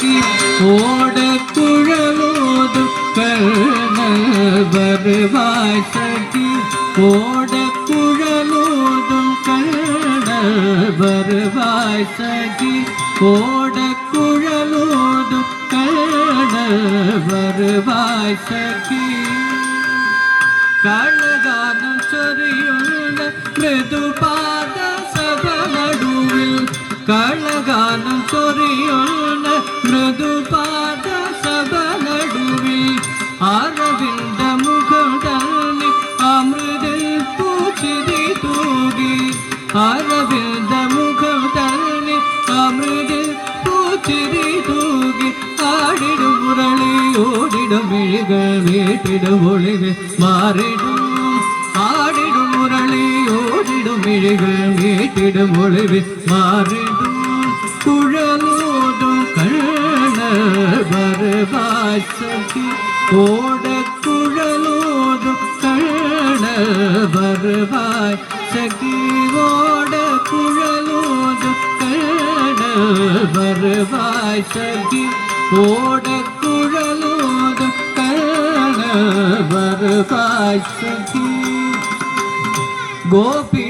சகி ஓட குழலோது கர்ண வருவாய் சகி ஓட குழலோதும் கர்ண வருவாய் சகி ஓட குழலோதும் கர்ண வருவாய் சகி കള്ളഗാനം ചൊരിയുന്ന മൃദുപാദ സഭ നടുവിൽ കള്ളഗാനം ചൊരിയുന്ന ಮೃದುಪಾದ ಸಭ ನಡುವಿ ಅರವಿಂದ ಮುಖದಲ್ಲಿ ಅಮೃತ ಪೂಚಿರಿ ತೂಗಿ ಅರವಿಂದ ಮುಖದಲ್ಲಿ ಅಮೃತ பூச்சிரி தூகி ஆடிடும் முரளி ஓடிடும் விழிகள் வீட்டிடும் ஒளிவு மாறிடும் ஆடிடும் முரளி ஓடிடும் விழிகள் வீட்டிடும் ஒளிவு மாறிடும் குழலோடும் ബർബാസി ഓടക്കുഴലോടും കണ്ണ ബർബായ് സഖി ഓടക്കുഴലോടും കണ്ണ ബർബായ് സഖി ഓടക്കുഴലോടും കണ്ണ ബർബായ് സഖി ഗോപികമാരുടെ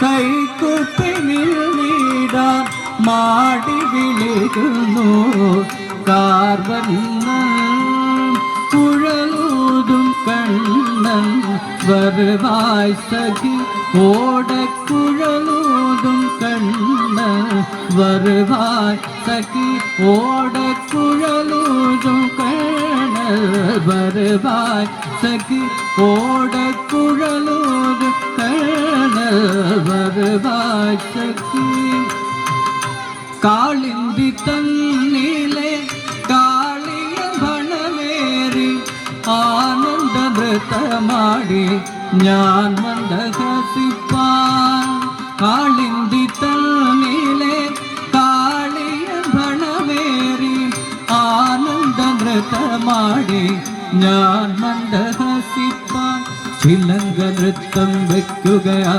കൈക്കുപ്പിനിൽ നീടാൻ മാടി വിളിക്കുന്നു. കാർവന്ന് കുഴലൂതും കണ്ണൻ വരുവായി സഖി ഓടക്കുഴലൂതും കണ്ണൻ വരുവായി സഖി ഓടക്കുഴലൂതും കണ്ണൻ വരുവായി സഖി ഓടക്കുഴൽ കാഴ്ചക്ക് കാളിന്തി തന്നിലെ കാളിയ ബണമേറി ആനന്ദ വ്രതമാടി ഞാൻ മന്ദഹസിപ്പാൻ. കാളിന്തി തന്നിലെ കാളിയ ബണമേറി ആനന്ദ വ്രതമാടി ഞാൻ മന്ദഹസിപ്പാൻ. ശ്രീലങ്ക നൃത്തം വെക്കുകയാ.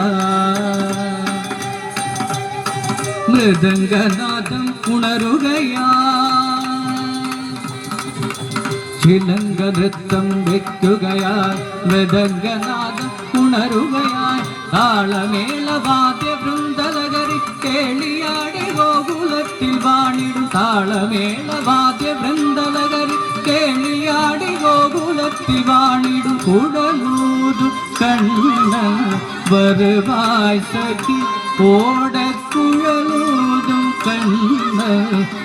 മൃദംഗനാദം ഉണരുകയാ ചിലങ്ക നൃത്തം വെക്കുകയാൽ മൃദംഗനാദം ഉണരുകയാൽ താളമേളവാദ്യ വൃന്ദലകരി കേളിയാടി ഗോകുലത്തിൽ വാണിടും താളമേളവാദ്യ വൃന്ദലകരി കേളിയാടി ഗോകുലത്തിൽ വാണിടും കുടലൂതു കണ്ണ வருவாய் കണ്ണ്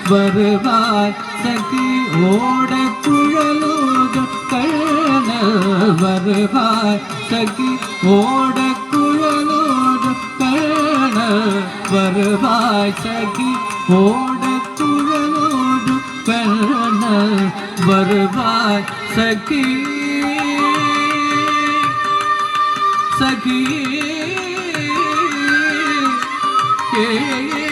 വരുവാൻ സഖിയോടെ കുഴലോകം കണ്ണ് വരുവാൻ സഖിയോടെ കുഴലോകം കണ്ണ് വരുവാൻ സഖിയോടെ കുഴലോകം കണ്ണ് വരുവാൻ സഖി സഖി Yeah, yeah, yeah.